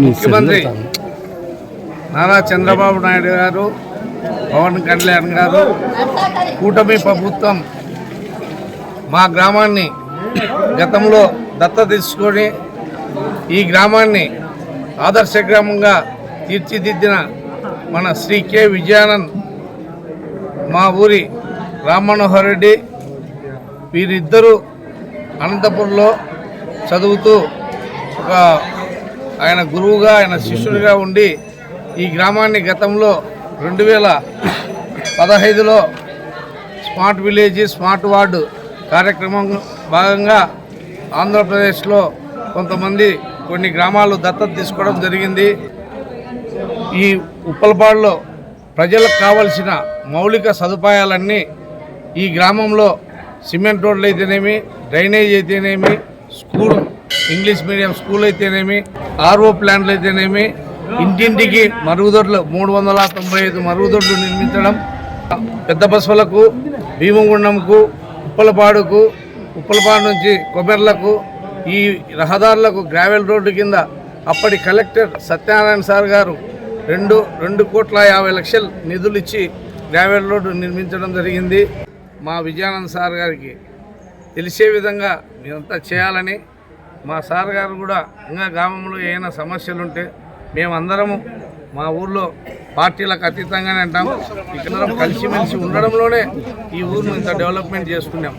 ముఖ్యమంత్రి నారా చంద్రబాబు నాయుడు గారు పవన్ కళ్యాణ్ గారు కూటమి ప్రభుత్వం మా గ్రామాన్ని గతంలో దత్త తీసుకొని ఈ గ్రామాన్ని ఆదర్శ గ్రామంగా తీర్చిదిద్దిన మన శ్రీ కె విజయానంద్ మా ఊరి రామ్మనోహర్ రెడ్డి వీరిద్దరూ అనంతపురంలో చదువుతూ ఒక ఆయన గురువుగా ఆయన శిష్యుడిగా ఉండి ఈ గ్రామాన్ని గతంలో రెండు వేల పదహైదులో స్మార్ట్ విలేజ్ స్మార్ట్ వార్డు కార్యక్రమం భాగంగా ఆంధ్రప్రదేశ్లో కొంతమంది కొన్ని గ్రామాలు దత్తత తీసుకోవడం జరిగింది. ఈ ఉప్పలపాడులో ప్రజలకు కావలసిన మౌలిక సదుపాయాలన్నీ ఈ గ్రామంలో సిమెంట్ రోడ్లు అయితేనేమి డ్రైనేజ్ అయితేనేమి స్కూల్ ఇంగ్లీష్ మీడియం స్కూల్ అయితేనేమి ఆర్ఓ ప్లాంట్లు అయితేనేమి ఇంటింటికి మరుగుదొడ్లు మూడు వందల తొంభై ఐదు మరుగుదొడ్లు నిర్మించడం పెద్ద బస్సులకు భీమగుండంకు ఉప్పలపాడుకు ఉప్పలపాడు నుంచి కొబ్బెర్లకు ఈ రహదారులకు గ్రావెల్ రోడ్డు కింద అప్పటి కలెక్టర్ సత్యనారాయణ సార్ గారు రెండు రెండు కోట్ల యాభై లక్షలు నిధులు ఇచ్చి గ్రావెల్ రోడ్డు నిర్మించడం జరిగింది. మా విజయానంద్ సార్ గారికి తెలిసే విధంగా మీరంతా చేయాలని మా సార్ గారు కూడా ఇంకా గ్రామంలో ఏమైనా సమస్యలుంటే మేమందరము మా ఊర్లో పార్టీలకు అతీతంగానే అంటాము ఇక్కడ కలిసిమెలిసి ఉండడంలోనే ఈ ఊరిని ఇంత డెవలప్మెంట్ చేసుకున్నాం.